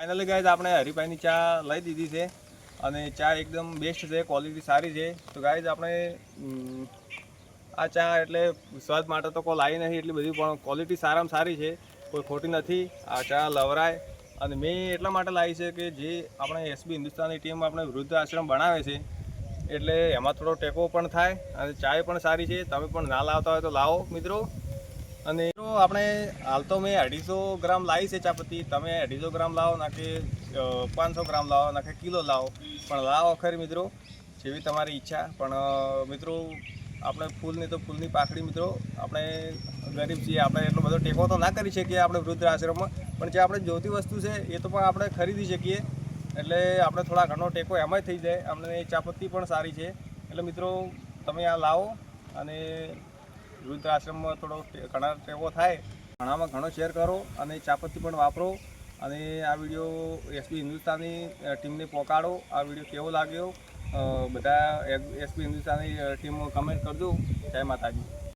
Finally guys આપણે હરિભાઈની ચા લઈ દીધી છે અને ચા એકદમ બેસ્ટ છે ક્વોલિટી સારી છે. તો ગાઈઝ આપણે આ ચા એટલે સ્વાદ માટે તો કોઈ લાવી નથી એટલી બધી, પણ ક્વોલિટી સારામાં સારી છે. કોઈ ખોટી નથી. આ ચા લવરાય. અને મેં એટલા માટે લાવી છે કે જે આપણે એસબી હિન્દુસ્તાની ટીમ આપણે વૃદ્ધ આશ્રમ બનાવે છે, એટલે એમાં થોડો ટેકો પણ થાય અને ચાય પણ સારી છે. તમે પણ ના લાવતા હોય તો લાવો, મિત્રો. અને આપણે હાલ તો મેં અઢીસો ગ્રામ લાવી છે ચાપત્તી તમે અઢીસો ગ્રામ લાવો ના કે પાંચસો ગ્રામ લાવો ના કે કિલો લાવો. પણ લાવો ખરી મિત્રો, જેવી તમારી ઈચ્છા. પણ મિત્રો, આપણે ફૂલની તો ફૂલની પાખડી મિત્રો, આપણે ગરીબ છીએ, આપણે એટલો બધો ટેકો તો ના કરી શકીએ આપણે વૃદ્ધ આશ્રમમાં. પણ જે આપણે જોતી વસ્તુ છે, એ તો પણ આપણે ખરીદી શકીએ. એટલે આપણે થોડા ઘણો ટેકો એમાંય થઈ જાય. અમને ચાપત્તી પણ સારી છે. એટલે મિત્રો, તમે આ લાવો અને વૃદ્ધ આશ્રમમાં થોડો ઘણા ટેવો થાય, ઘણામાં ઘણો શેર કરો અને ચાપત્તી પણ વાપરો અને આ વીડિયો એસબી હિન્દુસ્તાની ટીમને પહોંચાડો આ વીડિયો કેવો લાગ્યો બધા એસબી હિન્દુસ્તાની ટીમ કમેન્ટ કરજો. જય માતાજી.